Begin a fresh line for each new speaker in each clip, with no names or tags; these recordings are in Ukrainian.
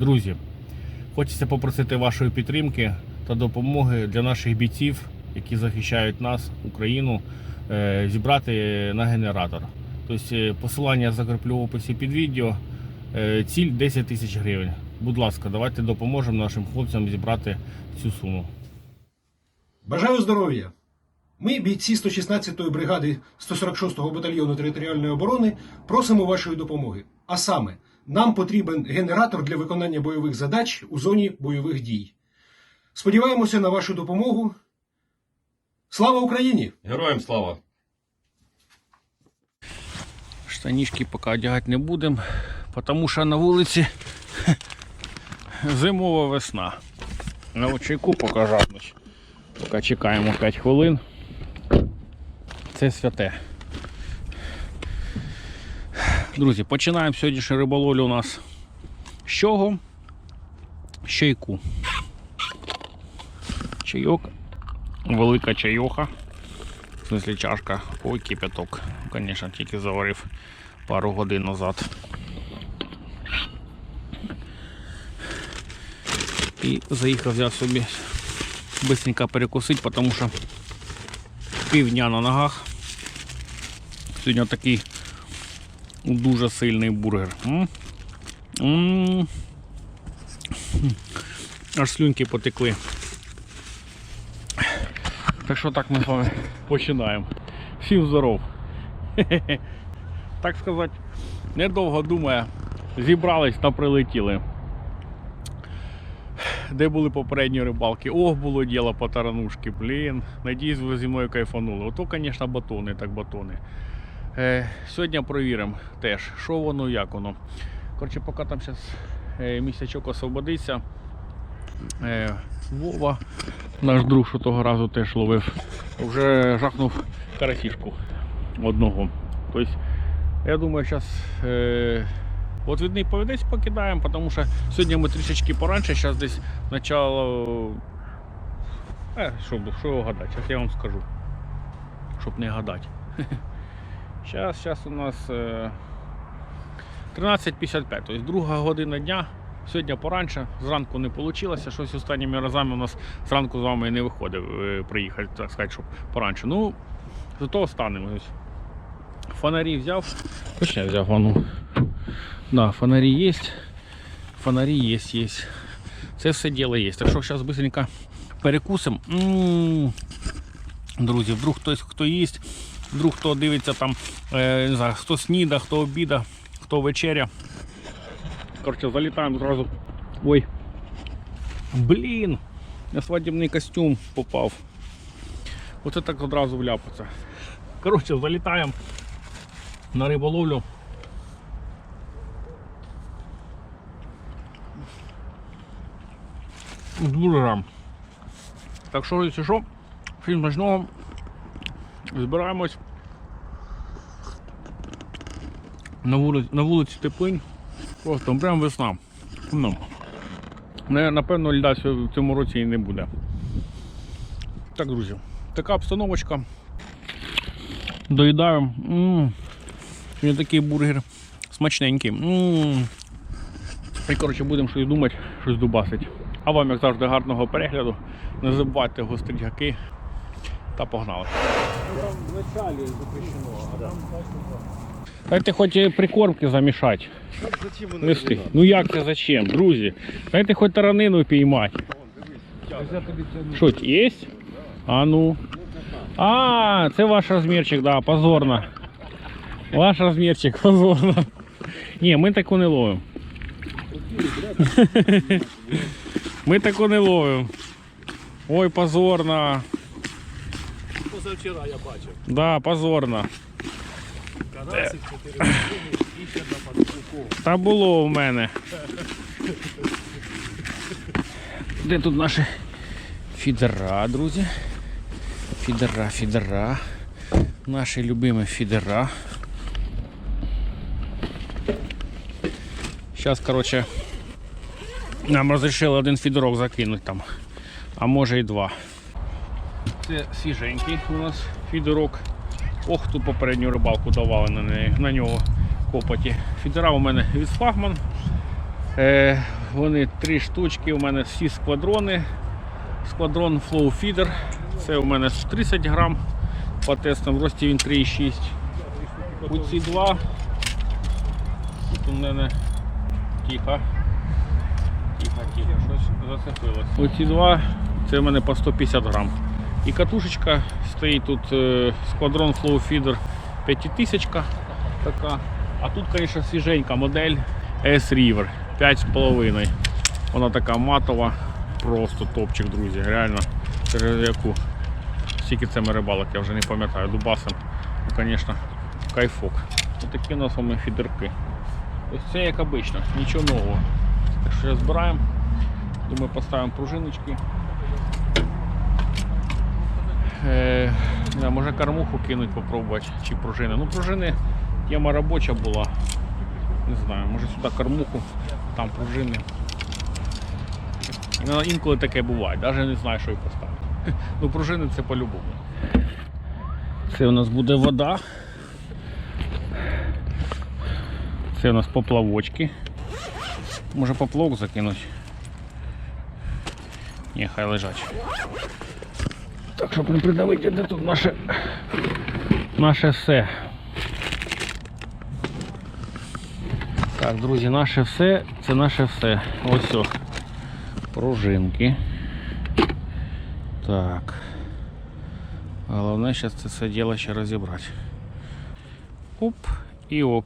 Друзі, хочеться попросити вашої підтримки та допомоги для наших бійців, які захищають нас, Україну, е, зібрати на генератор. Тобто посилання закріплю в описі під відео. Е, Ціль 10 тисяч гривень. Будь ласка, давайте допоможемо нашим хлопцям зібрати цю суму.
Бажаю здоров'я! Ми, бійці 116-ї бригади 146-го батальйону територіальної оборони, просимо вашої допомоги. А саме, нам потрібен генератор для виконання бойових задач у зоні бойових дій. Сподіваємося на вашу допомогу. Слава Україні!
Героям слава!
Штанішки поки одягати не будемо, тому що на вулиці зимова весна. На очайку поки жаднуть. Поки чекаємо 5 хвилин. Це святе. Друзі, починаємо сьогоднішню риболовлю у нас з чого? Чайку. Чайок. Велика чайоха. В смысле чашка. Ой, кипяток. Звісно, тільки заварив пару годин назад. І заїхав взяв собі быстренько перекусити, тому що півдня на ногах. Сьогодні такий дуже сильний бургер. М? М. Аж слюнки потекли. Так що так ми з вами починаємо. Всім здоров. Так сказати, недовго думає, зібрались та прилетіли. Де були попередні рибалки? Ох, було діло по таранушки, блін. Надіюсь, ви зі мною кайфанули. Ото, звісно, батони, так батони. Е, сьогодні провіримо теж, що воно, як воно. Коротше, поки там зараз е, місячок освободиться. Е, Вова, наш друг, що того разу теж ловив, вже жахнув карасішку одного. Тобто, я думаю, зараз е, повідець покидаємо, тому що сьогодні ми трішечки поранше, зараз десь начало. Е, що, що гадати, зараз я вам скажу. Щоб не гадати. Зараз, зараз у нас е, 13.55, тобто друга година дня. Сьогодні поранше, зранку не вийшло, щось останніми разами у нас зранку з вами не виходив е, приїхати, так сказати, щоб поранше. Ну, зато останемо. Ось. Фонарі взяв. Точно взяв, а ну. Да, фонарі є. Фонарі є, є. Це все діло є. Так що зараз швидко перекусимо. Друзі, вдруг хтось хто їсть, вдруг хто дивиться там, е, не знаю, хто сніда, хто обіда, хто вечеря. Коротше, залітаємо зразу. Ой. Блін! На свадібний костюм попав. Оце так одразу вляпаться. Коротше, залітаємо на риболовлю. З бургером. Так що, якщо що, всім смачного. Збираємось. На вулиці, на вулиці теплинь. Просто прям весна. Ну. Напевно, льда в цьому році і не буде. Так, друзі, така обстановочка. Доїдаю. М. Такий бургер смачненький. І коротше будемо щось думати, щось дубасить. А вам, як завжди, гарного перегляду. Не забувайте гострі гаки та погнали. Дайте хоч і прикормки замішати. Нести. Ну як це зачем, друзі? Дайте хоч таранину піймати. Що, є? А ну. А, це ваш розмірчик, да, позорно. Ваш розмірчик, позорно. Ні, ми таку не ловимо. Ми таку не ловимо. Ой, позорно.
Позавчора я бачив.
Да, позорно.
Карасик 4 години і ще на подруку.
Та було у мене. Де тут наші фідера, друзі? Фідера, фідера. Наші любимі фідера. Зараз, коротше, нам розрішили один фідерок закинути там. А може і два. Це свіженький у нас фідерок. Ох, ту попередню рибалку давали на, неї, на нього копоті. Фідера у мене від флагман. Е, вони три штучки. У мене всі сквадрони. Сквадрон Flow Feeder. Це у мене 30 грам. По тестам в рості він 3,6. Оці два. Тут у мене тихо. Тихо, тихо, щось зацепилось. Оці два, це у мене по 150 грам. І катушечка стоїть тут е, Squadron Flow Feeder 5000 така. А тут, звісно, свіженька модель S River 5,5. Вона така матова, просто топчик, друзі. Реально, через яку. Скільки це ми рибалок, я вже не пам'ятаю. Дубасом, ну, звісно, кайфок. Ось такі у нас вони фідерки. Ось це як обично, нічого нового. Так що збираємо. Думаю, поставимо пружиночки. Е, не може кормуху кинуть, попробувати, чи пружини. Ну, пружини тема робоча була. Не знаю, може сюди кормуху, там пружини. Ну, інколи таке буває, навіть не знаю, що і поставити. Ну, пружини це по-любому. Це у нас буде вода. Це у нас поплавочки. Може поплавок закинуть? Ні, хай лежать. Так, щоб не придавити, де тут наше, наше все. Так, друзі, наше все, це наше все. Ось о. Пружинки. Так. Головне зараз це все діло ще розібрати. Оп і оп.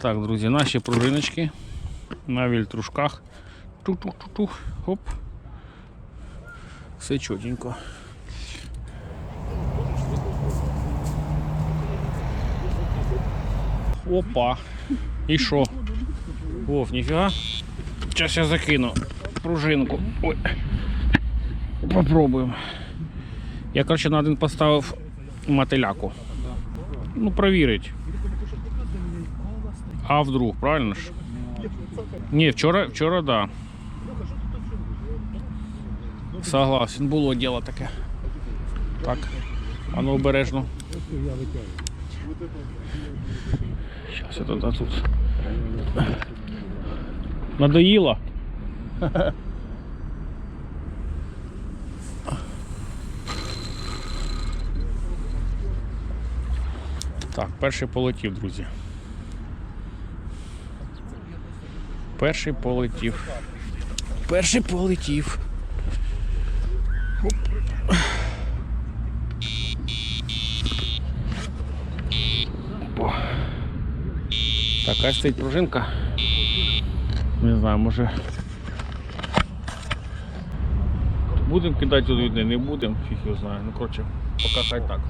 Так, друзі, наші пружиночки на вільтрушках. Тух-тух-тух-тух. Оп. Все чотенько. Опа. І що? Вов, ніфіга. Зараз я закину пружинку. Ой. Попробуємо. Я, коротше, на один поставив мотиляку. Ну, провірить. А вдруг, правильно ж? Ні, вчора, вчора, да. Согласен, було діло таке. Так, а ну обережно. Зараз я тоді тут. Надоїло? Так, перший полетів, друзі. Перший полетів. Перший полетів. Оп. Опа. Така стоїть пружинка. Не знаю, може. Будемо кидати туди, не будемо, фіг його знає. Ну коротше, поки хай так.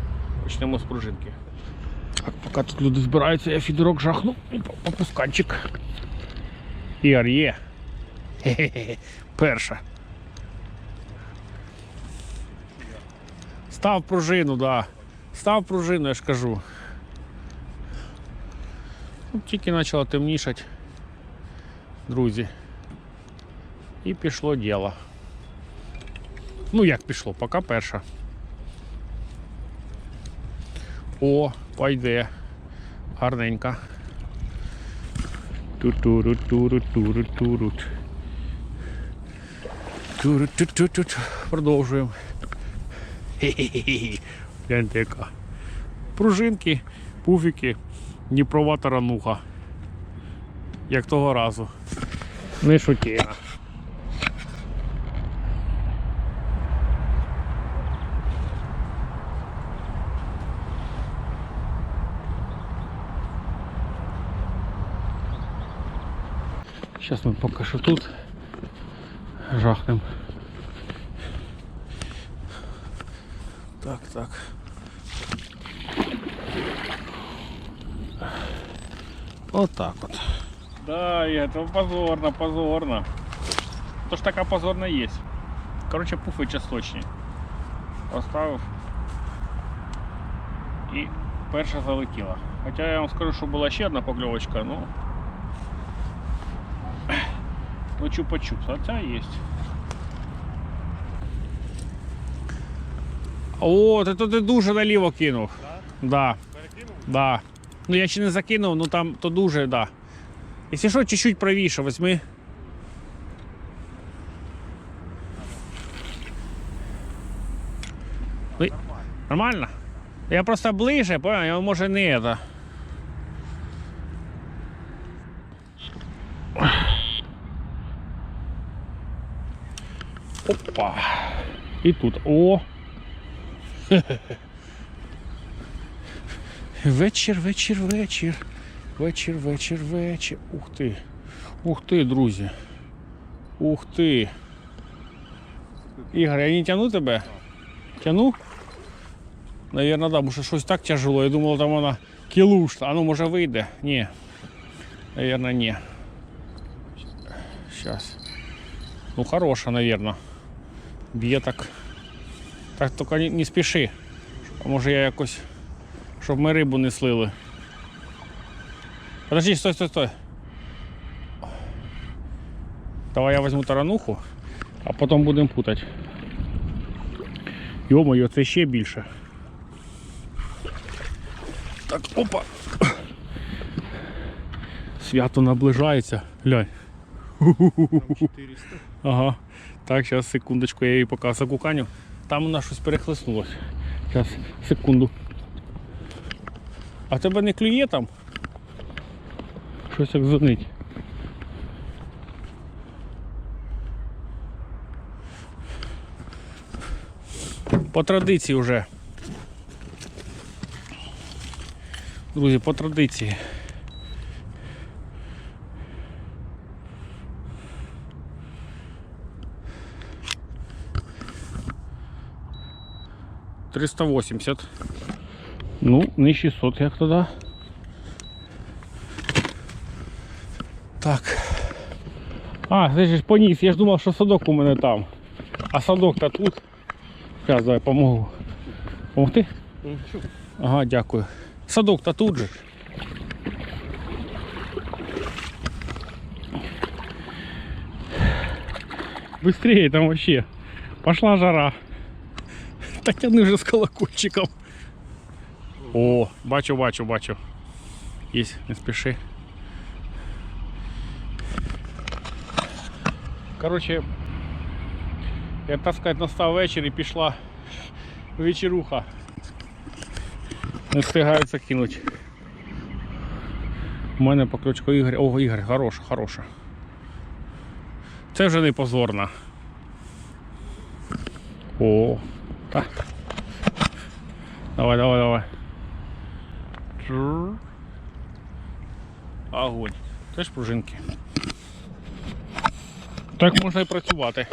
Почнемо з пружинки. Так, поки тут люди збираються, я фідерок жахну. Попусканчик. І ар'є. Хе-хе-хе. Перша. Став пружину, да. Став пружину, я ж кажу. Ну, Тільки почало темнішати, друзі. І пішло діло. Ну як пішло, поки перша. О, пойде. Гарненька. Ту-туру-туру-туру-турут. Туру-ту-ту-ту. Продовжуємо. Хе-хе-хе. Гляньте яка. Пружинки, пуфіки, Дніпрова тарануха. Як того разу. Не шутіна. Зараз ми поки що тут жахнем. Так, так. Вот так вот. Да, и это позорно, позорно. То ж така позорна є. Короче, пуфи часточні. Поставив. І перша залетіла. Хоча я вам скажу, що була ще одна покльовочка, ну. Ну чупа-чупс, а ця є. О, ти то ти дуже наліво кинув. Да.
Перекинув?
Да. Ну я ще не закинув, ну там то дуже, так. Да. Якщо що, чуть-чуть правіше, восьми. Ну, нормально? Я просто ближе, понял? я може не это. Опа. І тут. О! Хе-хе-хе. Вечір, вечір, вечір. Вечір, вечір, вечір. Ух ти. Ух ти, друзі. Ух ти. Ігор, я не тяну тебе? Тяну? Наверное, да, бо що щось так тяжело. Я думав, там вона кілушта. А ну може вийде? Ні. Наверное, ні. Сейчас. Ну хороша, наверное. Б'є так. Так тільки не, не спіши. А може я якось. Щоб ми рибу не слили. Подожди, стой, стой, стой. Давай я візьму тарануху, а потім будемо путати. Йо-моє, це ще більше. Так, опа. Свято наближається. Глянь.
400.
Ага. Так, зараз секундочку, я її поки закуканю. Там у нас щось перехлеснулось. Зараз, секунду. А тебе не клює там? Щось як дзвонить. По традиції вже. Друзі, по традиції. Триста восемьдесят. Ну, не 600, як тоді. Так. А, це ж поніс, я ж думав, що садок у мене там. А садок-то тут. Зараз давай помогу. Помогти? Ага, дякую. Садок-то тут же. Быстрее там вообще. Пошла жара. Та тяни вже з колокольчиком. О, бачу, бачу, бачу. Єсть, не спіши. Короче, я так сказати, настав вечір і пішла вечеруха. Не встигаються кинуть. У мене поключка Ігор. О, Ігор, хороша, хороша. Це вже не позорно. О, так. Давай, давай, давай. Огонь. Теж пружинки. Так можна і працювати.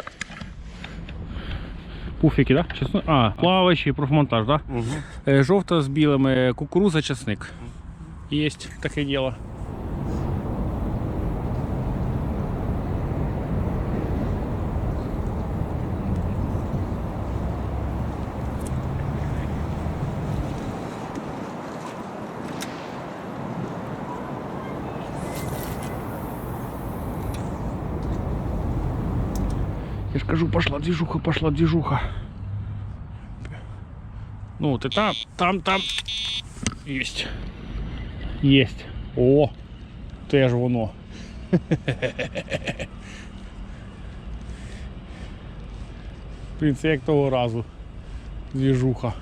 Пуфіки, так? Да? Чесно? А, плаваючий профмонтаж, так? Да?
Угу.
Жовта з білими кукуруза, часник. Єсть таке діло. Я ж кажу, пошла движуха, пошла движуха. Ну, ты там, там, там. Есть. Есть. О, теж воно. В принципі, як того разу. Двіжуха.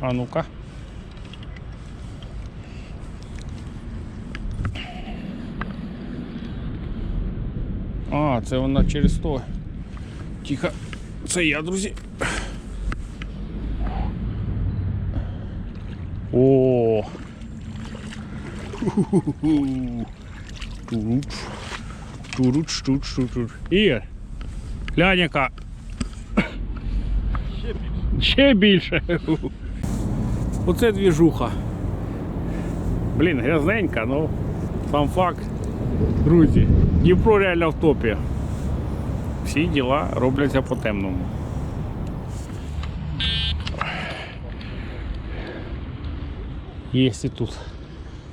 А ну-ка. А, це вона через то. Тихо. Це я, друзі. О. Туруч. Туруч, туруч, туруч. Ігор. Глянь, яка.
Ще більше.
Ще більше. Оце двіжуха. Блін, грязненька, ну сам факт. Друзі, Дніпро реально в топі. Всі діла робляться по темному. Єсть і тут.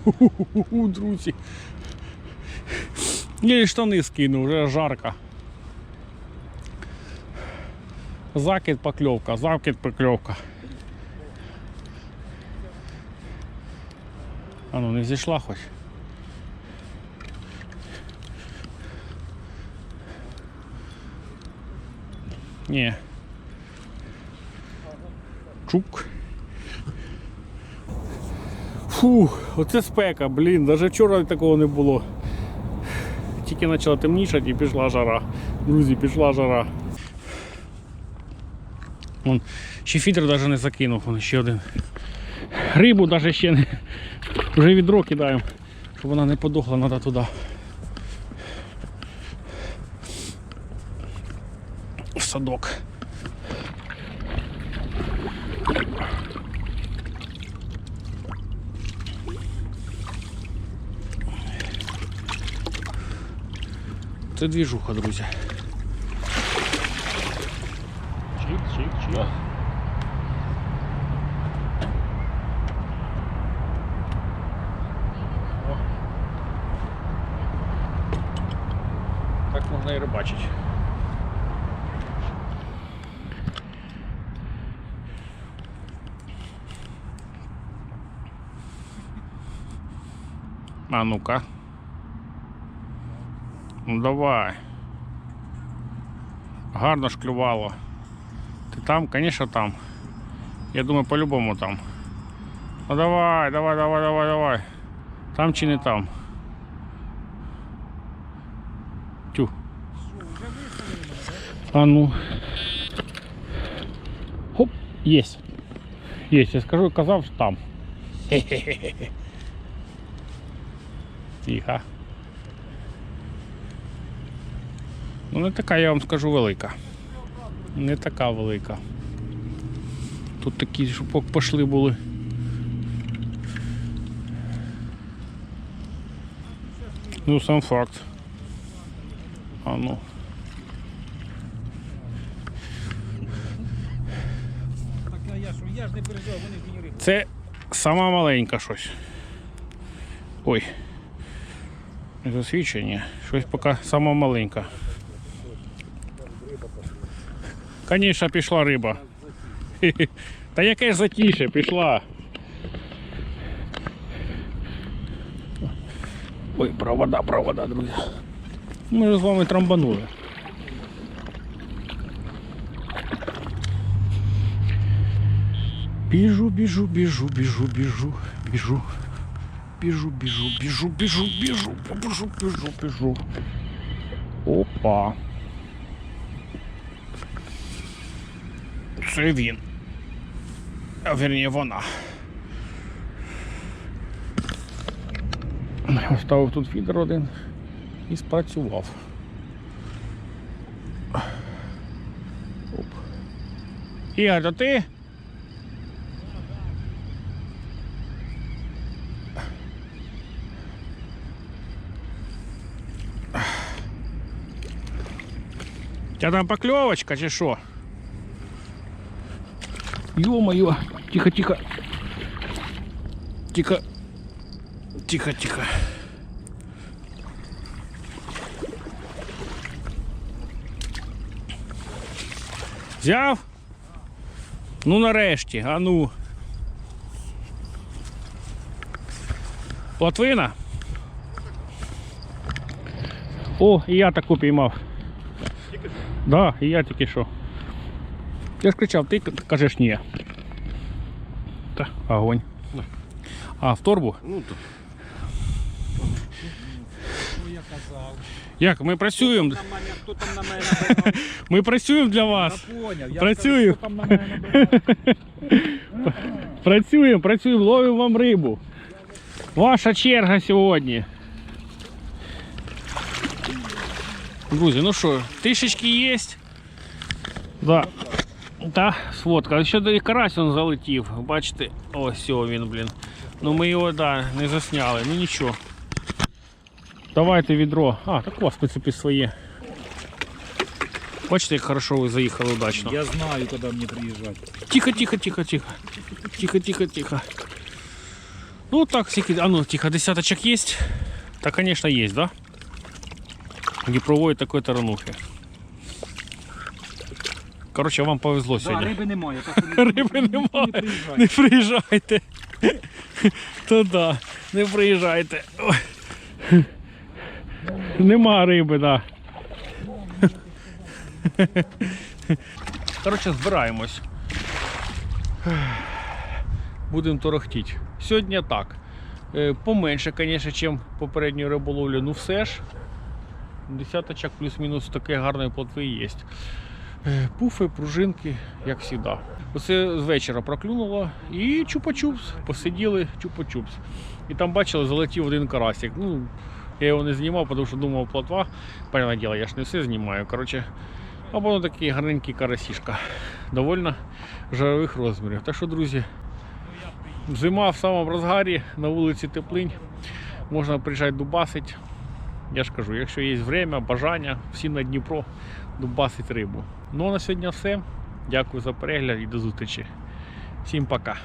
Ху-ху-ху, друзі. Я і штани скину, вже жарко. Закид покльовка, закид покльовка. А ну не зійшла хоч. Ні. Чук. Фу, оце спека, блін, навіть вчора такого не було. Тільки почала темнішати і пішла жара. Друзі, пішла жара. Вон, ще фідер навіть не закинув, вон ще один. Рибу навіть ще не. Вже відро кидаємо, щоб вона не подохла, треба туди. Садок. Це двіжуха, друзі. Ну-ка. Ну давай. Гарно ж клювало. Ти там, звісно, там. Я думаю, по-любому там. Ну давай, давай, давай, давай, давай. Там чи не там? Тю. А ну. Хоп, есть. Есть, я скажу, казав, там. Хе-хе-хе. Тихо. Ну не така, я вам скажу, велика. Не така велика. Тут такі, щоб пок- пошли були. Ну, сам факт. А ну. Це сама маленька щось. Ой. Не Засвідчення. Щось поки сама маленька. Звісно, пішла риба. Та яке затіше пішла. Ой, провода, провода, друзі. Ми ж з вами трамбанули. Біжу, біжу, біжу, біжу, біжу, біжу. Біжу, біжу, біжу, біжу, біжу, біжу, біжу, біжу. Опа. Це він. А верні вона. Оставив тут фідер один і спрацював. Оп. Ігор, то ти? тебя там поклевочка, чи що? Ё-моё, тихо, тихо. Тихо. Тихо, тихо. Взяв? Ну нарешті, а ну. Плотвина? О, і я таку піймав. Да, і я тільки що. Я ж кричав, ти кажеш ні. Та, огонь. А, в торбу?
Ну, то.
Я казав?
Як, ми працюємо.
На мене, хто там на мене набирав?
Ми працюємо для вас.
Я поняв. Я
Працюю.
сказав, хто там на мене набирав?
Працюємо, працюємо, ловимо вам рибу. Ваша черга сьогодні. Друзі, ну що, тишечки є? Да. Та, сводка. Ще до карась он залетів. Бачите, ось о, він, блін. Ну ми його, да, не засняли. Ну нічого. Давайте відро. А, так у вас, в принципі, своє. Бачите, як хорошо ви заїхали удачно.
Я знаю, коли мені приїжджати.
Тихо, тихо, тихо, тихо. Тихо, тихо, тихо. Ну так, скільки, а ну, тихо, десяточек есть? Да, конечно, есть, да? Не проводит такой таранухи. Короче, вам повезло
Да,
сьогодні.
риби немає. Так,
Риби немає. Не приїжджайте. То да, не приїжджайте. Ой. Нема риби, да. Коротше, збираємось. Будемо торохтіти. Сьогодні так. Е, Поменше, звісно, ніж попередньої риболовлі, ну все ж. Десяточок плюс-мінус таке гарної плотви є. Е, Пуфи, пружинки, як завжди. Оце з вечора проклюнуло і чупа-чупс. Посиділи чупа-чупс. І там бачили, залетів один карасик. Ну, я його не знімав, тому що думав плотва. Понятне діло, я ж не все знімаю. Коротше, а воно такий гарненький карасішка. Довольно жарових розмірів. Так що, друзі, зима в самому розгарі, на вулиці теплинь. Можна приїжджати дубасить. Я ж кажу, якщо є время, бажання, всі на Дніпро дубасить рибу. Ну а на сьогодні все. Дякую за перегляд і до зустрічі. Всім пока.